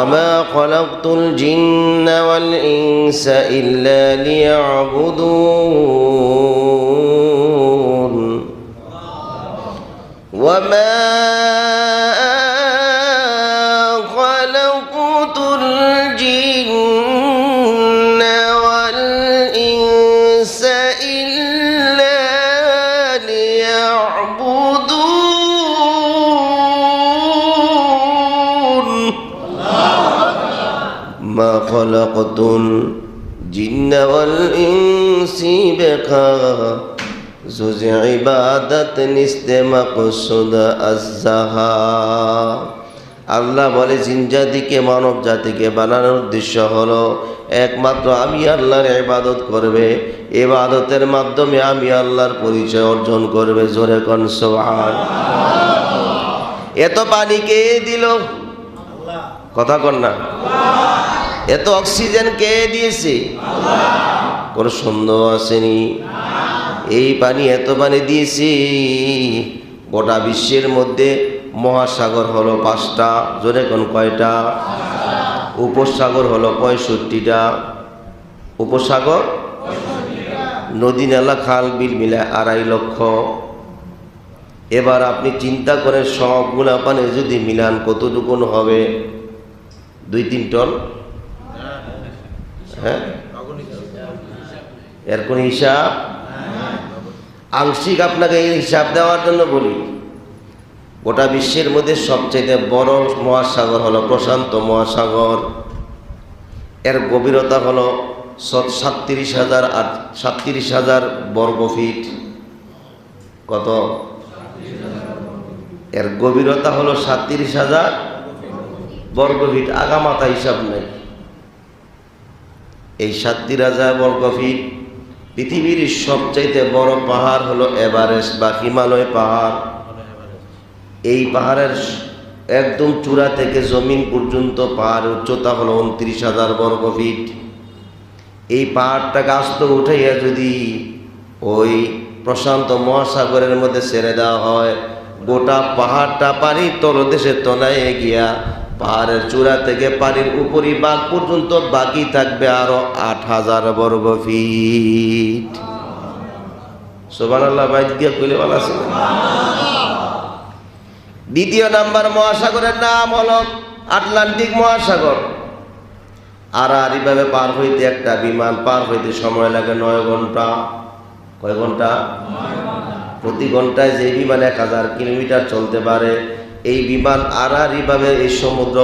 وما خلقت الجن والإنس إلا ليعبدون وما خلقت الجن والإنس إلا ইবাদত আল্লাহ বলে জিনজাতিকে মানব জাতিকে বানানোর উদ্দেশ্য হলো একমাত্র আমি আল্লাহর ইবাদত করবে। ইবাদতের মাধ্যমে আমি আল্লাহর পরিচয় অর্জন করবে। জোরে কনসোহার এত পানি কে দিল? কথা কন না। এত অক্সিজেন কে দিয়েছে? কোনো সন্দেহ আসেনি। এই পানি এত পানি দিয়েছি গোটা বিশ্বের মধ্যে মহাসাগর হলো পাঁচটা জোরে কোন কয়টা? উপসাগর হলো পঁয়ষট্টিটা। উপসাগর? নদী নালা খাল বিল মিলে আড়াই লক্ষ। এবার আপনি চিন্তা করেন সবগুলা পানি যদি মিলান কতটুকুন হবে? দুই তিন টন? হ্যাঁ? এর কোন হিসাব? আংশিক আপনাকে এই হিসাব দেওয়ার জন্য বলি। গোটা বিশ্বের মধ্যে সবচেয়ে বড় মহাসাগর হলো প্রশান্ত মহাসাগর। এর গভীরতা হলো সাতত্রিশ হাজার আট সাতত্রিশ হাজার বর্গ ফিট। কত? এর গভীরতা হলো সাতত্রিশ হাজার বর্গ ফিট। আগামাথা হিসাব নেই। এই সাতটি রাজা বর্গ ফিট পৃথিবীর সবচাইতে বড় পাহাড় হলো এভারেস্ট বা হিমালয় পাহাড়। এই পাহাড়ের একদম চূড়া থেকে জমিন পর্যন্ত পাহাড়ের উচ্চতা হলো উনত্রিশ হাজার বর্গ ফিট এই পাহাড়টাকে আস্ত উঠাইয়া যদি ওই প্রশান্ত মহাসাগরের মধ্যে ছেড়ে দেওয়া হয়, গোটা পাহাড়টা পানির তলদেশে তলায় গিয়া পাহাড়ের চূড়া থেকে পানির উপরি বাঘ পর্যন্ত বাকি থাকবে আরও আট হাজার বর্গ ফিট। দ্বিতীয় নাম্বার মহাসাগরের নাম হল আটলান্টিক মহাসাগর। আর আর এইভাবে পার হইতে একটা বিমান, পার হইতে সময় লাগে নয় ঘণ্টা। কয় ঘণ্টা? প্রতি ঘন্টায় যে বিমান এক হাজার কিলোমিটার চলতে পারে এই বিমান আর এই সমুদ্র